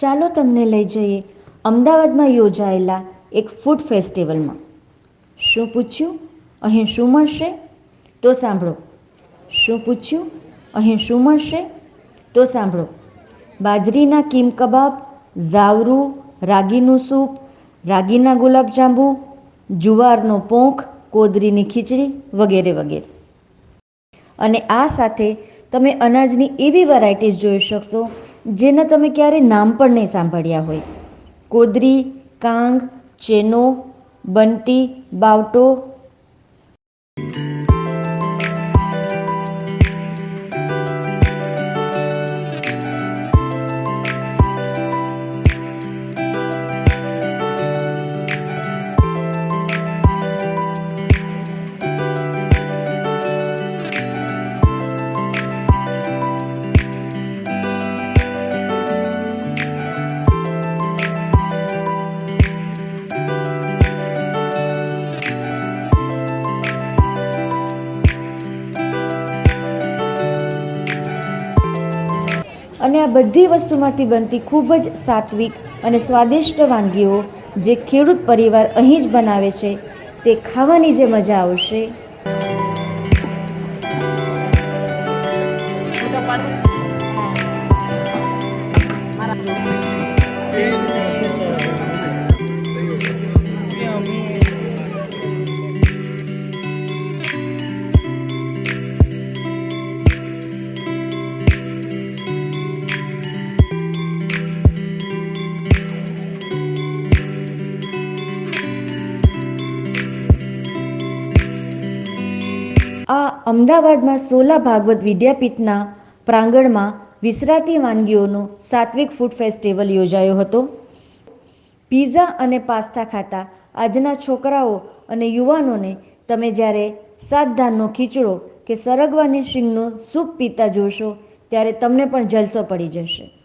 ચાલો તમને લઈ જઈએ અમદાવાદમાં યોજાયેલા એક ફૂડ ફેસ્ટિવલમાં શું પૂછ્યું? અહીં શું મળશે? તો સાંભળો. શું પૂછ્યું? અહીં શું મળશે? તો સાંભળો. બાજરીના કિમ કબાબ, ઝાવરું, રાગીનું સૂપ, રાગીના ગુલાબજાંબુ, જુવારનો પોંખ, કોદરીની ખીચડી વગેરે વગેરે. અને આ સાથે તમે અનાજની એવી વેરાયટીઝ જોઈ શકશો જેના તમે ક્યારે નામ પણ નહીં સાંભળ્યા હોય. કોદરી કાંગ ચેનો બંટી બાવટો અને આ બધી વસ્તુમાંથી બનતી ખૂબ જ સાત્વિક અને સ્વાદિષ્ટ વાનગીઓ જે ખેડૂત પરિવાર અહીં જ બનાવે છે, તે ખાવાની જે મજા આવશે. આ અમદાવાદમાં સોલા ભાગવત વિદ્યાપીઠના પ્રાંગણમાં વિસરાતી વાનગીઓનો સાત્વિક ફૂડ ફેસ્ટિવલ યોજાયો હતો. પીઝા અને પાસ્તા ખાતા આજના છોકરાઓ અને યુવાનોને તમે જ્યારે સાત ધાનનો ખીચડો કે સરગવાની શીંગનો સૂપ પીતા જોશો, ત્યારે તમને પણ જલસો પડી જશે.